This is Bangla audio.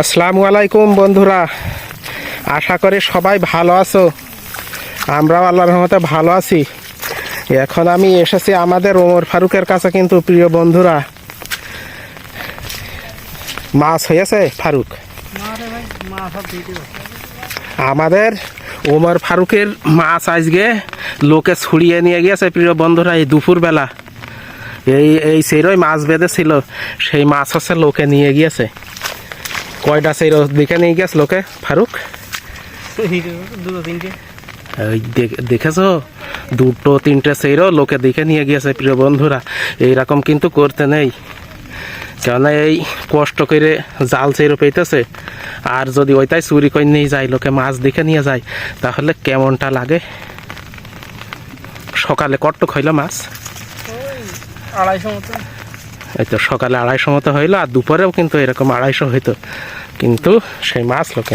আসসালামু আলাইকুম বন্ধুরা। আশা করি সবাই ভালো আছো। আমরাও আল্লাহর রহমতে ভালো আছি। এখন আমি এসেছি আমাদের ওমর ফারুকের কাছে কিন্তু, প্রিয় বন্ধুরা। মাছ হয়েছে ফারুক? আমাদের ওমর ফারুকের মাছ আজকে লোকে ছুড়িয়ে নিয়ে গিয়েছে, প্রিয় বন্ধুরা, এই দুপুরবেলা। এই এই সেইরই মাছ বেঁধেছিল, সেই মাছ হচ্ছে লোকে নিয়ে গিয়েছে। কয়টা সেই দেখে নিয়ে গেছে লোকে? ফারুক? দুটো দেখেছ? দুটো, তিনটে সেইরও লোকে দেখে নিয়ে গিয়েছে প্রিয় বন্ধুরা। এইরকম কিন্তু করতে নেই। কেননা এই কষ্ট করে জাল চেরো পেতেছে। আর যদি ওইটাই চুরি করে নিয়ে যায়, লোকে মাছ দেখে নিয়ে যায়, তাহলে কেমনটা লাগে? সকালে কট্ট খাইল মাছ। আড়াইশো মতো। এই তো সকালে আড়াইশো মতো হইল, আর দুপুরেও কিন্তু এরকম আড়াইশো হইতো। কিন্তু সেই মাছ লোকে